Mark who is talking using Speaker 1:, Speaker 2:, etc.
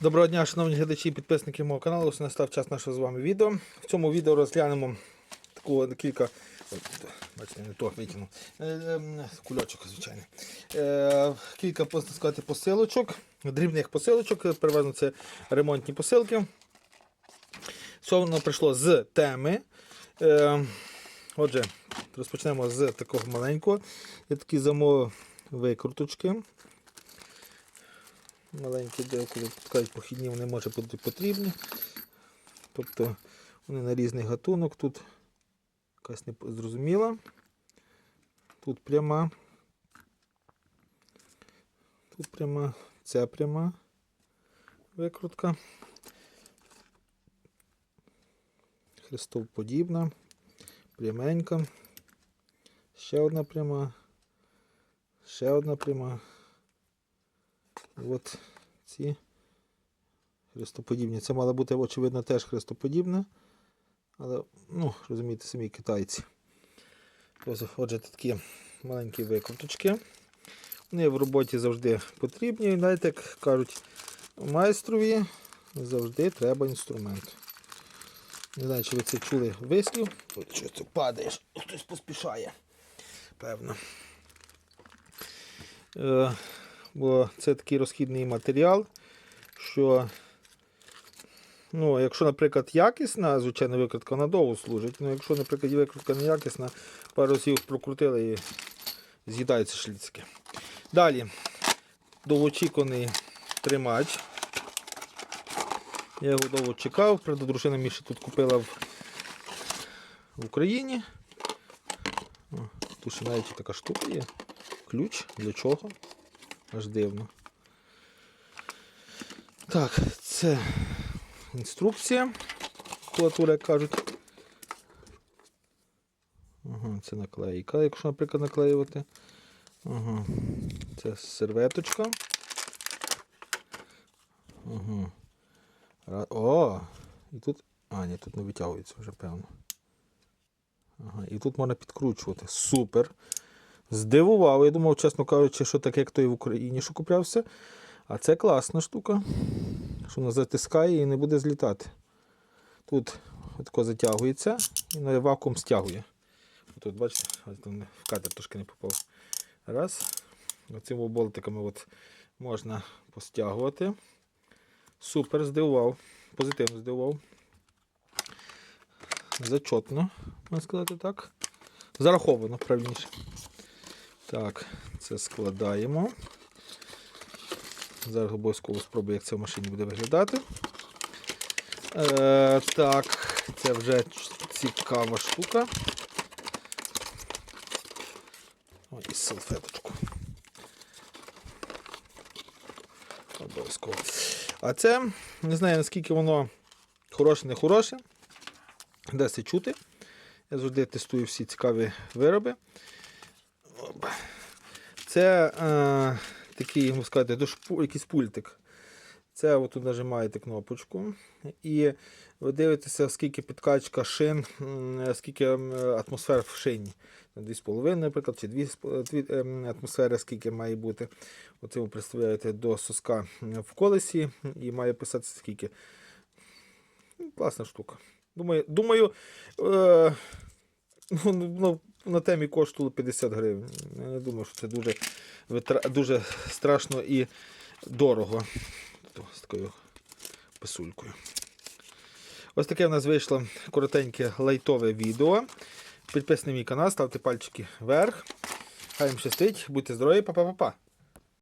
Speaker 1: Доброго дня, шановні глядачі і підписники мого каналу. Ось настав час нашого з вами відео. В цьому відео розглянемо таку кілька. Бачите, не то витягнув. Е, е, Кульочок, звичайно. Е, Кілька сказати, посилочок, дрібних посилочок. Переважно це ремонтні посилки. Все воно прийшло з теми. Е, Отже, розпочнемо з такого маленького. Я такі замовив викруточки маленькі деколи кажуть, похідні вони може бути потрібні. Тобто вони на різний гатунок. Тут якась не зрозуміла. Тут пряма. Тут пряма, ця пряма викрутка. Хрестоподібна, пряменька. Ще одна пряма. Ще одна пряма. От ці хрестоподібні. Це мало бути, очевидно, теж хрестоподібне. Але, ну, розумієте, самі китайці. Отже, такі маленькі викруточки. Вони в роботі завжди потрібні. І знаєте, як кажуть, майстрові завжди треба інструмент. Не знаю, чи ви це чули вислів. Що ти падаєш? Хтось поспішає. Певно. Е, бо це такий розхідний матеріал, що, ну, якщо, наприклад, якісна, звичайно, викрутка вона довго служить. Ну, якщо, наприклад, не якісна, пару разів прокрутили і з'їдаються шліцки. Далі, довгоочікуваний тримач. Я його довго чекав, правда, дружина мені ще тут купила в, в Україні. О, Тут ще навіть така штука є. Ключ для чого? Аж дивно. Так, це інструкція. Клатура, як кажуть. Ага, це наклейка, якщо, наприклад, наклеювати. Ага. Це серветочка. Ага. О! І тут. А, ні, тут не витягується вже, певно. Ага, і тут можна підкручувати. Супер. Здивував. Я думав, чесно кажучи, що таке, як той в Україні, що куплявся. А це класна штука. Що вона затискає і не буде злітати. Тут тако затягується і на вакуум стягує. Тут, бачите, в кадр трошки не попав. Раз. Оцими болтиками от можна постягувати. Супер, здивував. Позитивно здивував. Зачотно, можна сказати так. Зараховано, правильніше. Так, це складаємо. Зараз обов'язково спробую, як це в машині буде виглядати. Е, так, це вже цікава штука. Ой, і салфеточку. Обов'язково. А це, не знаю, наскільки воно хороше, не хороше. Де це чути. Я завжди тестую всі цікаві вироби. Оп. Це е, такий, можна сказати, до якийсь пультик. Це ви тут нажимаєте кнопочку. І ви дивитеся, скільки підкачка шин, скільки атмосфер в шині. 2,5, наприклад, чи 2 атмосфери, скільки має бути. Оце ви представляєте до соска в колесі і має писати скільки. Ну, Класна штука. Думаю, думаю е, ну, ну, на темі коштувало 50 гривень. Я не думаю, що це дуже, дуже страшно і дорого. З такою писулькою. Ось таке в нас вийшло коротеньке лайтове відео. Підписуйтесь на мій канал, ставте пальчики вверх. Хай вам щастить, будьте здорові, па-па-па-па.